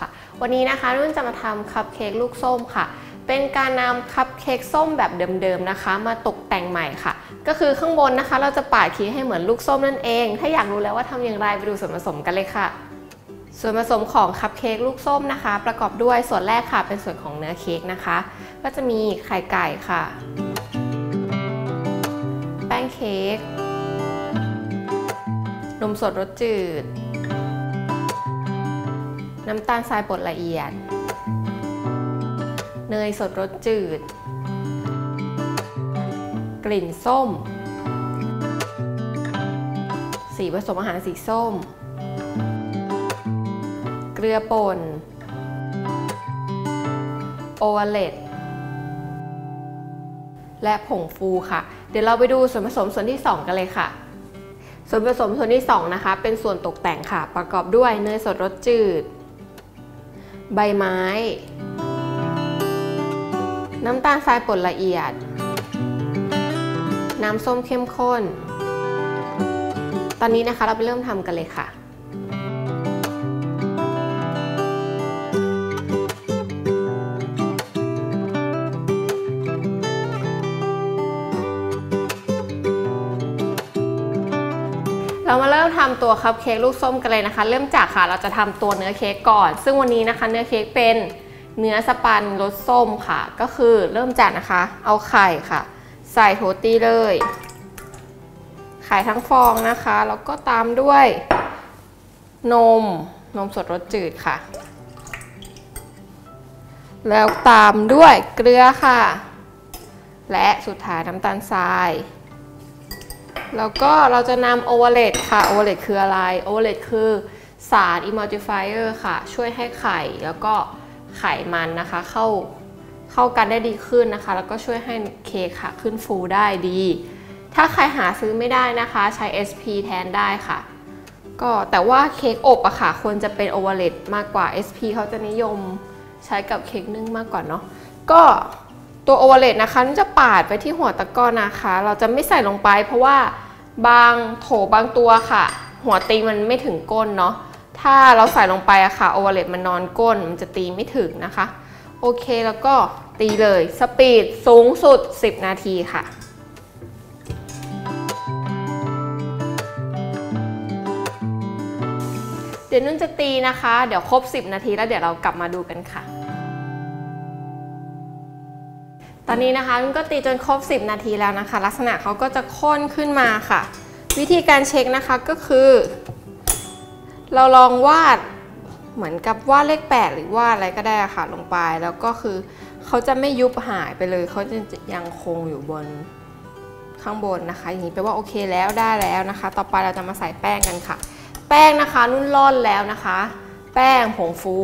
ค่ะ วันนี้นะคะนุ่นจะมาทำคัพเค้กลูกส้มค่ะ เป็นการนำคัพเค้กส้มแบบเดิมๆนะคะ มาตกแต่งใหม่ค่ะ ก็คือข้างบนนะคะ เราจะปาดเค้กให้เหมือนลูกส้มนั่นเอง ถ้าอยากรู้แล้วว่าทำอย่างไรไปดูส่วนผสมกันเลยค่ะ ส่วนผสมของคัพเค้กลูกส้มนะคะ ประกอบด้วยส่วนแรกค่ะ เป็นส่วนของเนื้อเค้กนะคะ ก็จะมีไข่ไก่ค่ะ แป้งเค้กนมสดรสจืด น้ำตาลทรายบดละเอียด เนยสดรสจืด กลิ่นส้ม สีผสมอาหารสีส้ม เกลือป่น โอวาเลตและผงฟูค่ะ เดี๋ยวเราไปดูส่วนผสมส่วนที่ 2 กันเลยค่ะ ส่วนผสมส่วนที่ 2 นะคะ เป็นส่วนตกแต่งค่ะ ประกอบด้วยเนยสดรสจืด ใบไม้ น้ำตาลทรายป่นละเอียด น้ำส้มเข้มข้น ตอนนี้นะคะเราไปเริ่มทำกันเลยค่ะ เรามาเริ่มทำตัวคัพเค้กลูกส้มกันเลยนะคะ เริ่มจากค่ะเราจะทำตัวเนื้อเค้กก่อน ซึ่งวันนี้นะคะ เนื้อเค้กเป็นเนื้อสปันรสส้มค่ะ ก็คือเริ่มจากนะคะ เอาไข่ค่ะ ใส่โทตี้เลยไข่ทั้งฟองนะคะแล้วก็ตามด้วยนมนมสดรสจืดค่ะ แล้วตามด้วยเกลือค่ะ และสุดท้ายน้ำตาลทราย แล้วก็เราจะนำโอเวอร์เลตค่ะโอเวอร์เลตคืออะไรโอเวอร์เลตคือสาร emulsifier ค่ะ ช่วยให้ไข่แล้วก็ไขมันนะคะ เข้าเข้ากันได้ดีขึ้นนะคะ แล้วก็ช่วยให้เค้กค่ะ ขึ้นฟูได้ดี ถ้าใครหาซื้อไม่ได้นะคะ ใช้ SP แทนได้ค่ะ ก็แต่ว่าเค้กอบอะค่ะควรจะเป็นโอเวอร์เลตมากกว่า SP เขาจะนิยมใช้กับเค้กนึ่งมากกว่าเนาะก็ ตัวโอเวอร์เลตนะคะจะปาดไปที่หัวตะกร้อนะคะ เราจะไม่ใส่ลงไป เพราะว่าบางโถบางตัวค่ะ หัวตีมันไม่ถึงก้นเนาะถ้าเราใส่ลงไปอะค่ะโอเวอร์เลตมันนอนก้นมันจะตีไม่ถึงนะคะ โอเคแล้วก็ตีเลยสปีดสูงสุด 10 นาทีค่ะเดี๋ยวนุ่นจะตีนะคะ เดี๋ยวครบ 10 นาทีแล้วเดี๋ยวเรากลับมาดูกันค่ะ ตอนนี้นะคะนุ่นก็ตีจนครบ 10 นาทีแล้วนะคะ ลักษณะเขาก็จะข้นขึ้นมาค่ะ วิธีการเช็คนะคะก็คือ เราลองวาดเหมือนกับวาดเลข 8 หรือวาดอะไรก็ได้ค่ะลงไป แล้วก็คือเขาจะไม่ยุบหายไปเลยเขาจะยังคงอยู่บนข้างบนนะคะ อย่างนี้แปลว่าโอเคแล้วได้แล้วนะคะ ต่อไปเราจะมาใส่แป้งกันค่ะ แป้งนะคะนุ่นร่อนแล้วนะคะ แป้งผงฟู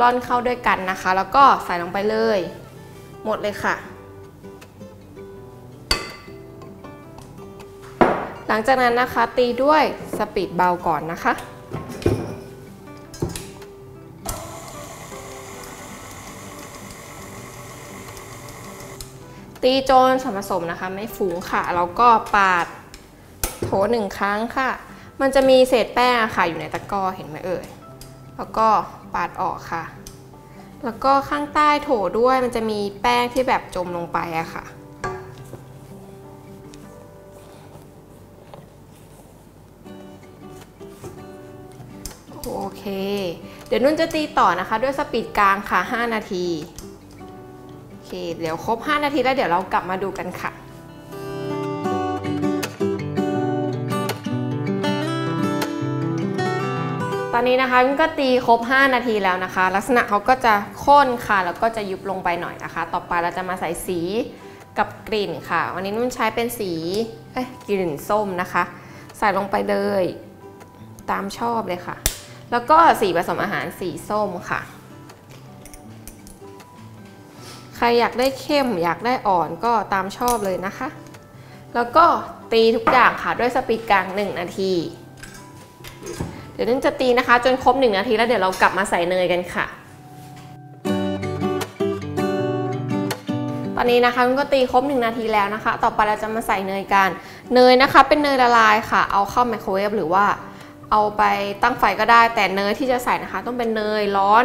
ร่อนเข้าด้วยกันนะคะ แล้วก็ใส่ลงไปเลย หมดเลยค่ะ หลังจากนั้นนะคะตีด้วยสปีดเบาก่อนนะคะ ตีจนส่วนผสมนะคะ ไม่ฟุ้งค่ะ แล้วก็ปาดโถหนึ่งครั้งค่ะ มันจะมีเศษแป้งค่ะอยู่ในตะกร้อเห็นไหมเอ่ย แล้วก็ปาดออกค่ะ แล้วก็ข้างใต้โถด้วยมันจะมีแป้งที่แบบจมลงไปอะค่ะ โอเค เดี๋ยวนุ่นจะตีต่อนะคะด้วยสปีดกลางค่ะ 5 นาที โอเค เดี๋ยวครบ 5 นาทีแล้วเดี๋ยวเรากลับมาดูกันค่ะ อนนี้นะคะนุ่นก็ตีครบ 5 นาทีแล้วนะคะ ลักษณะเขาก็จะข้นค่ะ แล้วก็จะยุบลงไปหน่อยนะคะ ต่อไปเราจะมาใส่สีกับกลิ่นค่ะ วันนี้นุ่นใช้เป็นสีเอ้กลิ่นส้มนะคะ ใส่ลงไปเลย ตามชอบเลยค่ะ แล้วก็สีผสมอาหารสีส้มค่ะ ใครอยากได้เข้มอยากได้อ่อนก็ตามชอบเลยนะคะ แล้วก็ตีทุกอย่างค่ะด้วยสปีดกลาง 1 นาที เดี๋ยวนุ่นจะตีนะคะ จนครบ 1 นาทีแล้วเดี๋ยวเรากลับมาใส่เนยกันค่ะ ตอนนี้นะคะนุ่นก็ตีครบ 1 นาทีแล้วนะคะ ต่อไปเราจะมาใส่เนยกัน เนยนะคะ เป็นเนยละลายค่ะ เอาเข้าไมโครเวฟหรือว่าเอาไปตั้งไฟก็ได้ แต่เนยที่จะใส่นะคะ ต้องเป็นเนยร้อน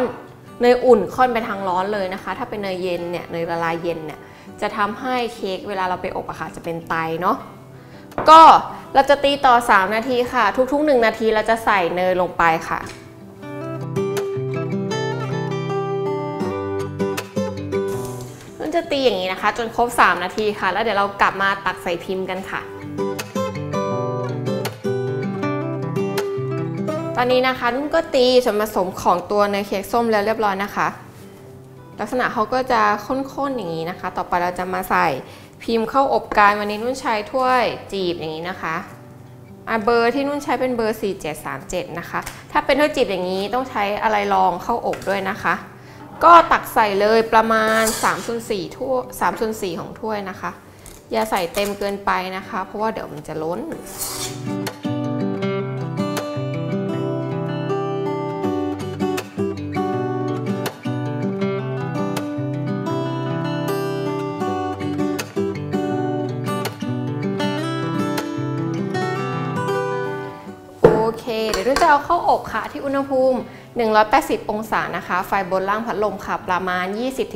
เนยอุ่นค่อนไปทางร้อนเลยนะคะ ถ้าเป็นเนยเย็นเนี่ยเนยละลายเย็นเนี่ยจะทำให้เค้กเวลาเราไปอบอะค่ะจะเป็นไตเนาะ ก็เราจะตีต่อ 3 นาทีค่ะ ทุกๆ 1 นาทีเราจะใส่เนยลงไปค่ะนุ่นจะตีอย่างนี้นะคะ จนครบ 3 นาทีค่ะ แล้วเดี๋ยวเรากลับมาตักใส่พิมพ์กันค่ะ ตอนนี้นะคะนุ่นก็ตีส่วนผสมของตัวเนยเค้กส้มแล้วเรียบร้อยนะคะ ลักษณะเขาก็จะข้นๆอย่างนี้นะคะ ต่อไปเราจะมาใส่ พิมพ์เข้าอบการวันนี้นุ่นใช้ถ้วยจีบอย่างนี้นะคะอะเบอร์ที่นุ่นใช้เป็นเบอร์ 4737 นะคะ ถ้าเป็นถ้วยจีบอย่างนี้ต้องใช้อะไรรองเข้าอบด้วยนะคะ ก็ตักใส่เลยประมาณ3ส่วน4ถ้วย3ส่วน4ของถ้วยนะคะ อย่าใส่เต็มเกินไปนะคะ เพราะว่าเดี๋ยวมันจะล้น เคเดี๋ยวเราจะเอาเข้าอบค่ะที่อุณหภูมิ 180 องศานะคะ ไฟบนล่างพัดลมค่ะ ประมาณ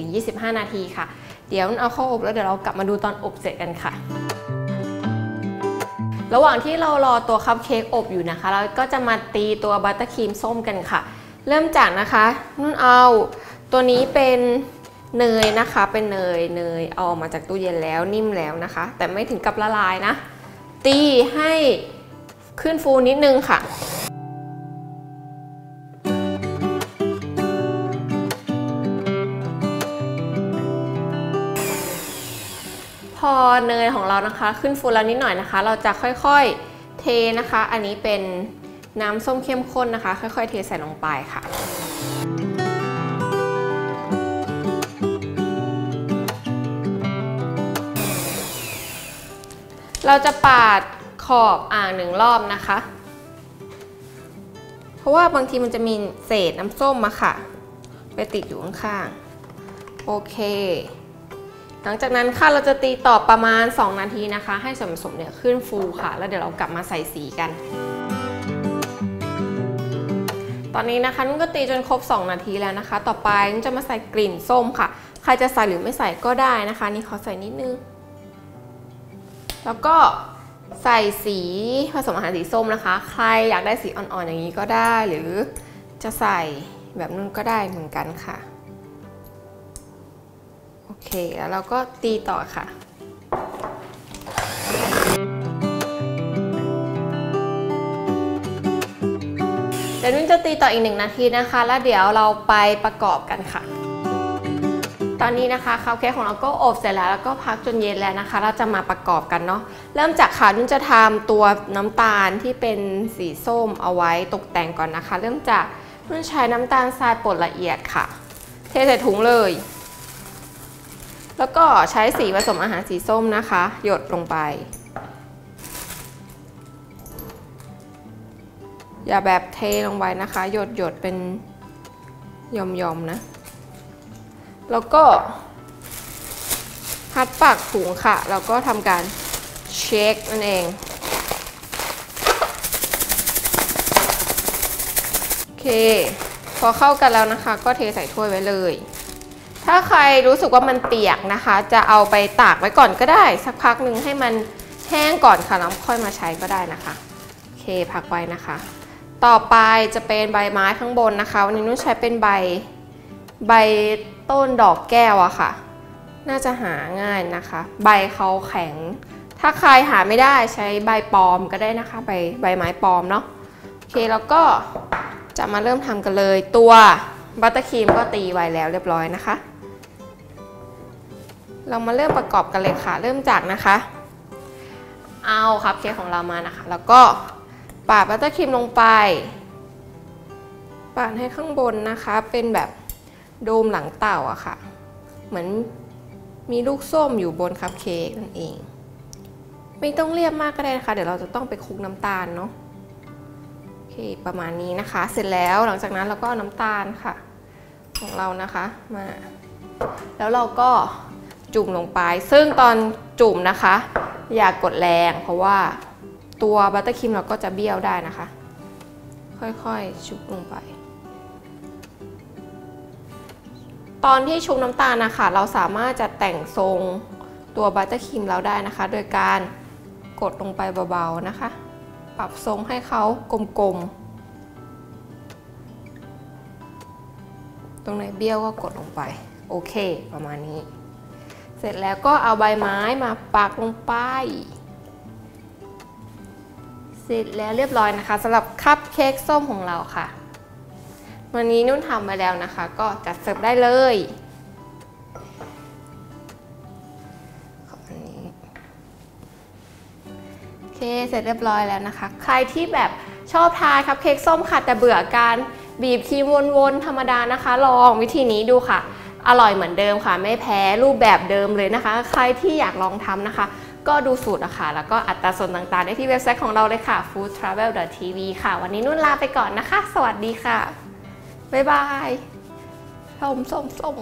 20-25 นาทีค่ะ เดี๋ยวเอาเข้าอบแล้วเดี๋ยวเรากลับมาดูตอนอบเสร็จกันค่ะ ระหว่างที่เรารอตัวคัพเค้กอบอยู่นะคะ เราก็จะมาตีตัวบัตเตอร์ครีมส้มกันค่ะ เริ่มจากนะคะนุ่นเอาตัวนี้เป็นเนยนะคะ เป็นเนยเนยเอาออกมาจากตู้เย็นแล้วนิ่มแล้วนะคะ แต่ไม่ถึงกับละลายนะ ตีให้ขึ้นฟูนิดนึงค่ะ อเนยของเรานะคะ ขึ้นฟูแล้วนิดหน่อยนะคะ เราจะค่อยๆเทนะคะ อันนี้เป็นน้ำส้มเข้มข้นนะคะ ค่อยๆ เทใส่ลงไปค่ะเราจะปาดขอบอ่างหนึ่งรอบนะคะ เพราะว่าบางทีมันจะมีเศษน้ำส้มมาค่ะ ไปติดอยู่ข้างๆ โอเค หลังจากนั้นค่ะเราจะตีต่อประมาณ 2 นาทีนะคะ ให้ส่วนผสมเนี่ยขึ้นฟูค่ะ แล้วเดี๋ยวเรากลับมาใส่สีกัน ตอนนี้นะคะนุ่นก็ตีจนครบ 2 นาทีแล้วนะคะ ต่อไปนุ่นจะมาใส่กลิ่นส้มค่ะ ใครจะใส่หรือไม่ใส่ก็ได้นะคะ นี่ขอใส่นิดนึง แล้วก็ใส่สีผสมอาหารสีส้มนะคะ ใครอยากได้สีอ่อนๆอย่างนี้ก็ได้ หรือจะใส่แบบนู้นก็ได้เหมือนกันค่ะ เคแล้วเราก็ตีต่อค่ะเดี๋ยวนุ่นจะตีต่ออีกหนึ่งนาทีนะคะ แล้วเดี๋ยวเราไปประกอบกันค่ะ ตอนนี้นะคะคัพเค้กของเราก็อบเสร็จแล้วแล้วก็พักจนเย็นแล้วนะคะ เราจะมาประกอบกันเนาะเริ่มจากค่ะนุ่นจะทำตัวน้ำตาลที่เป็นสีส้มเอาไว้ตกแต่งก่อนนะคะ เริ่มจากนุ่นใช้น้ำตาลทรายป่นละเอียดค่ะ เทใส่ถุงเลย แล้วก็ใช้สีผสมอาหารสีส้มนะคะ หยดลงไป อย่าแบบเทลงไปนะคะ หยดหยดเป็นยอมๆนะ แล้วก็พัดปากถุงค่ะ แล้วก็ทำการเช็คนั่นเองโอเค พอเข้ากันแล้วนะคะ ก็เทใส่ถ้วยไว้เลย ถ้าใครรู้สึกว่ามันเปียกนะคะ จะเอาไปตากไว้ก่อนก็ได้ สักพักหนึ่งให้มันแห้งก่อนค่ะแล้วค่อยมาใช้ก็ได้นะคะโอเคพักไว้นะคะ ต่อไปจะเป็นใบไม้ข้างบนนะคะ วันนี้นุ่นใช้เป็นใบใบต้นดอกแก้วอะค่ะ น่าจะหาง่ายนะคะ ใบเขาแข็ง ถ้าใครหาไม่ได้ใช้ใบปลอมก็ได้นะคะ ใบใบไม้ปลอมเนาะโอเคแล้วก็จะมาเริ่มทำกันเลยตัวบัตเตอร์ครีมก็ตีไว้แล้วเรียบร้อยนะคะ เรามาเริ่มประกอบกันเลยค่ะ เริ่มจากนะคะ เอาคัพเค้กของเรามานะคะ แล้วก็ปาดบัตเตอร์ครีมลงไป ปาดให้ข้างบนนะคะ เป็นแบบโดมหลังเต่าอะค่ะ เหมือนมีลูกส้มอยู่บนคัพเค้กนั่นเอง ไม่ต้องเรียบมากก็ได้นะคะ เดี๋ยวเราจะต้องไปคลุกน้ำตาลเนาะโอเคประมาณนี้นะคะ เสร็จแล้วหลังจากนั้นเราก็เอาน้ำตาลค่ะ ของเรานะคะมา แล้วเราก็ จุ่มลงไป ซึ่งตอนจุ่มนะคะ อย่ากกดแรง เพราะว่าตัวบัตเตอร์ครีมเราก็จะเบี้ยวได้นะคะ ค่อยๆ ชุบลงไป ตอนที่ชุบน้ำตาลนะคะ เราสามารถจะแต่งทรงตัวบัตเตอร์ครีมเราได้นะคะ โดยการกดลงไปเบาๆนะคะ ปรับทรงให้เขากลมๆตรงไหนเบี้ยวก็กดลงไป โอเค ประมาณนี้ เสร็จแล้วก็เอาใบไม้มาปักลงไป เสร็จแล้วเรียบร้อยนะคะสำหรับคัพเค้กส้มของเราค่ะ วันนี้นุ่นทำมาแล้วนะคะ ก็จัดเสิร์ฟได้เลยขอบอันนี้โอเคเสร็จเรียบร้อยแล้วนะคะ ใครที่แบบชอบทานคัพเค้กส้มค่ะแต่เบื่อการบีบครีมวนๆธรรมดานะคะ ลองวิธีนี้ดูค่ะ อร่อยเหมือนเดิมค่ะ ไม่แพ้รูปแบบเดิมเลยนะคะ ใครที่อยากลองทำนะคะ ก็ดูสูตรอะค่ะ แล้วก็อัตราส่วนต่างๆ ได้ที่เว็บไซต์ของเราเลยค่ะ foodtravel.tv ค่ะ วันนี้นุ่นลาไปก่อนนะคะ สวัสดีค่ะ บ๊ายบายส้มส้มส้ม